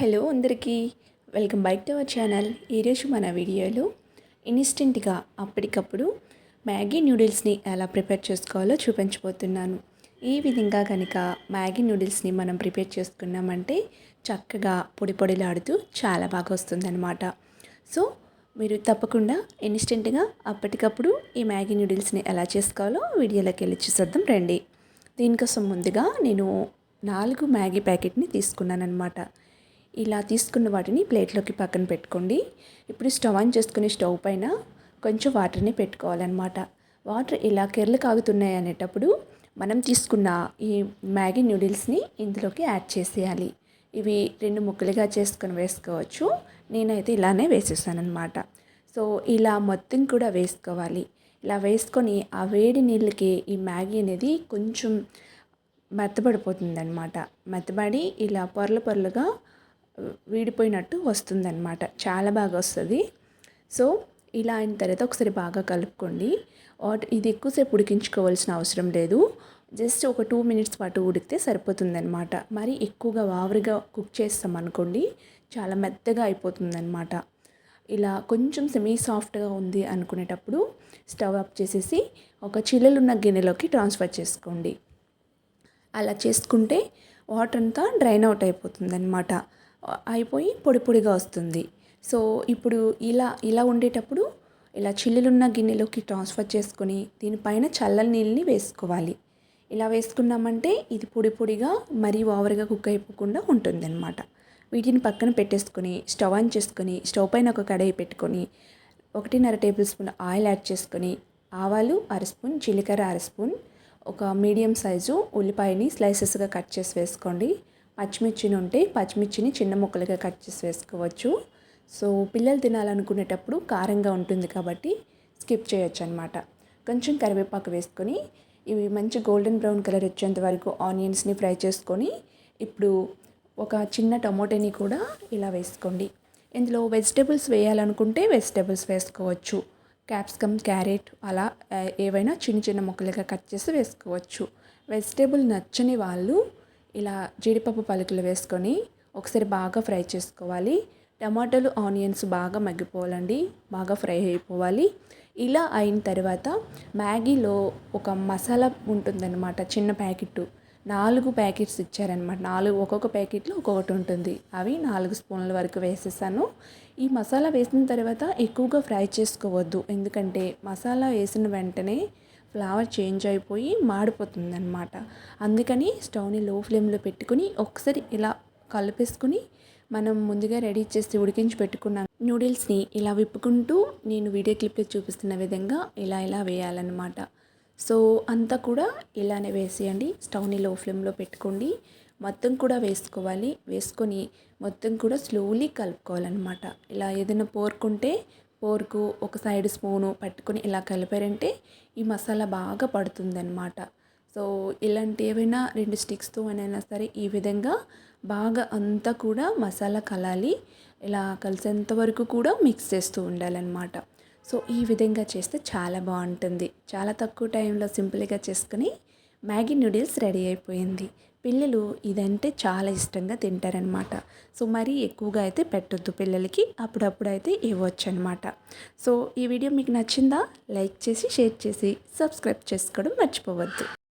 Hello అందరికీ welcome back to our channel. ఈరోజు మన వీడియోలో ఇన్స్టెంట్గా అప్పటికప్పుడు మ్యాగీ నూడిల్స్ని ఎలా ప్రిపేర్ చేసుకోవాలో చూపించబోతున్నాను. ఈ విధంగా కనుక మ్యాగీ నూడిల్స్ని మనం ప్రిపేర్ చేసుకున్నామంటే చక్కగా పొడి పొడిలాడుతూ చాలా బాగా వస్తుందన్నమాట. సో మీరు తప్పకుండా ఇన్స్టెంట్గా అప్పటికప్పుడు ఈ మ్యాగీ నూడిల్స్ని ఎలా చేసుకోవాలో వీడియోలోకి వెళ్ళి చూసేద్దాం రండి. దీనికోసం ముందుగా నేను నాలుగు మ్యాగీ ప్యాకెట్ని తీసుకున్నాను అనమాట ఇలా తీసుకున్న వాటిని ప్లేట్లోకి పక్కన పెట్టుకోండి. ఇప్పుడు స్టవ్ ఆన్ చేసుకునే స్టవ్ పైన కొంచెం వాటర్ని పెట్టుకోవాలన్నమాట. వాటర్ ఇలా కెర్లు కాగుతున్నాయి అనేటప్పుడు మనం తీసుకున్న ఈ మ్యాగీ నూడిల్స్ని ఇందులోకి యాడ్ చేసేయాలి. ఇవి రెండు ముక్కలుగా చేసుకొని వేసుకోవచ్చు. నేనైతే ఇలానే వేసేసాను అనమాట సో ఇలా మొత్తం కూడా వేసుకోవాలి. ఇలా వేసుకొని ఆ వేడి నీళ్ళకి ఈ మ్యాగీ అనేది కొంచెం మెత్తబడిపోతుంది అనమాట మెత్తబడి ఇలా పొరలు పొరలుగా వీడిపోయినట్టు వస్తుందన్నమాట. చాలా బాగా వస్తుంది. సో ఇలా అయిన తర్వాత ఒకసారి బాగా కలుపుకోండి. ఇది ఎక్కువసేపు ఉడికించుకోవాల్సిన అవసరం లేదు. జస్ట్ ఒక టూ మినిట్స్ పాటు ఉడికితే సరిపోతుందన్నమాట. మరి ఎక్కువగా వావరిగా కుక్ చేస్తాం అనుకోండి చాలా మెత్తగా అయిపోతుందన్నమాట. ఇలా కొంచెం సెమీ సాఫ్ట్గా ఉంది అనుకునేటప్పుడు స్టవ్ ఆఫ్ చేసేసి ఒక చిల్లలున్న గిన్నెలోకి ట్రాన్స్ఫర్ చేసుకోండి. అలా చేసుకుంటే వాటర్ అంతా డ్రైన్ అవుట్ అయిపోతుంది అనమాట అయిపోయి పొడి పొడిగా వస్తుంది. సో ఇప్పుడు ఇలా ఇలా ఉండేటప్పుడు ఇలా చిల్లులున్న గిన్నెలోకి ట్రాన్స్ఫర్ చేసుకొని దీనిపైన చల్లని నీళ్ళని వేసుకోవాలి. ఇలా వేసుకున్నామంటే ఇది పొడి పొడిగా మరీ ఓవర్గా కుక్ అయిపోకుండా ఉంటుంది అనమాట వీటిని పక్కన పెట్టేసుకొని స్టవ్ ఆన్ చేసుకొని స్టవ్ పైన ఒక కడాయి పెట్టుకొని ఒకటిన్నర టేబుల్ స్పూన్ ఆయిల్ యాడ్ చేసుకొని ఆవాలు అర స్పూన్ జీలకర్ర అర స్పూన్ ఒక మీడియం సైజు ఉల్లిపాయని స్లైసెస్గా కట్ చేసి వేసుకోండి. పచ్చిమిర్చిని ఉంటే పచ్చిమిర్చిని చిన్న ముక్కలుగా కట్ చేసి వేసుకోవచ్చు. సో పిల్లలు తినాలనుకునేటప్పుడు కారంగా ఉంటుంది కాబట్టి స్కిప్ చేయొచ్చు అనమాట కొంచెం కరివేపాకు వేసుకొని ఇవి మంచి గోల్డెన్ బ్రౌన్ కలర్ వచ్చేంత వరకు ఆనియన్స్ని ఫ్రై చేసుకొని ఇప్పుడు ఒక చిన్న టమోటాని కూడా ఇలా వేసుకోండి. ఇందులో వెజిటేబుల్స్ వేయాలనుకుంటే వెజిటేబుల్స్ వేసుకోవచ్చు. క్యాప్సికమ్ క్యారెట్ అలా ఏవైనా చిన్న చిన్న ముక్కలుగా కట్ చేసి వేసుకోవచ్చు. వెజిటేబుల్ నచ్చని వాళ్ళు ఇలా జీడిపప్పు పలుకులు వేసుకొని ఒకసారి బాగా ఫ్రై చేసుకోవాలి. టమాటాలు ఆనియన్స్ బాగా మగ్గిపోవాలండి. బాగా ఫ్రై అయిపోవాలి. ఇలా అయిన తర్వాత మ్యాగీలో ఒక మసాలా ఉంటుందన్నమాట చిన్న ప్యాకెట్ నాలుగు ప్యాకెట్స్ ఇచ్చారనమాట నాలుగు ఒక్కొక్క ప్యాకెట్లో ఒక్కొక్కటి ఉంటుంది. అవి నాలుగు స్పూన్ల వరకు వేసేసాను. ఈ మసాలా వేసిన తర్వాత ఎక్కువగా ఫ్రై చేసుకోవద్దు. ఎందుకంటే మసాలా వేసిన వెంటనే ఫ్లేవర్ చేంజ్ అయిపోయి మాడిపోతుంది అనమాట అందుకని స్టవ్ని లో ఫ్లేమ్లో పెట్టుకుని ఒకసారి ఇలా కలిపేసుకుని మనం ముందుగా రెడీ చేసి ఉడికించి పెట్టుకున్న నూడిల్స్ని ఇలా విప్పుకుంటూ నేను వీడియో క్లిప్లో చూపిస్తున్న విధంగా ఇలా ఇలా వేయాలన్నమాట. సో అంతా కూడా ఇలానే వేసేయండి. స్టవ్ని లో ఫ్లేమ్లో పెట్టుకోండి. మొత్తం కూడా వేసుకోవాలి. వేసుకొని మొత్తం కూడా స్లోలీ కలుపుకోవాలన్నమాట. ఇలా ఏదైనా పోరుకుంటే ఫోర్కు ఒక సైడ్ స్పూను పట్టుకొని ఇలా కలిపారంటే ఈ మసాలా బాగా పడుతుందన్నమాట. సో ఇలాంటి ఏవైనా రెండు స్టిక్స్తో అయినా సరే ఈ విధంగా బాగా అంతా కూడా మసాలా కలాలి. ఇలా కలిసేంత వరకు కూడా మిక్స్ చేస్తూ ఉండాలన్నమాట. సో ఈ విధంగా చేస్తే చాలా బాగుంటుంది. చాలా తక్కువ టైంలో సింపుల్గా చేసుకుని మ్యాగీ నూడిల్స్ రెడీ అయిపోయింది. పిల్లలు ఇదంటే చాలా ఇష్టంగా తింటారనమాట సో మరీ ఎక్కువగా అయితే పెట్టొద్దు పిల్లలకి. అప్పుడప్పుడు అయితే ఇవ్వచ్చు అనమాట సో ఈ వీడియో మీకు నచ్చిందా? లైక్ చేసి షేర్ చేసి సబ్స్క్రైబ్ చేసుకోవడం మర్చిపోవద్దు.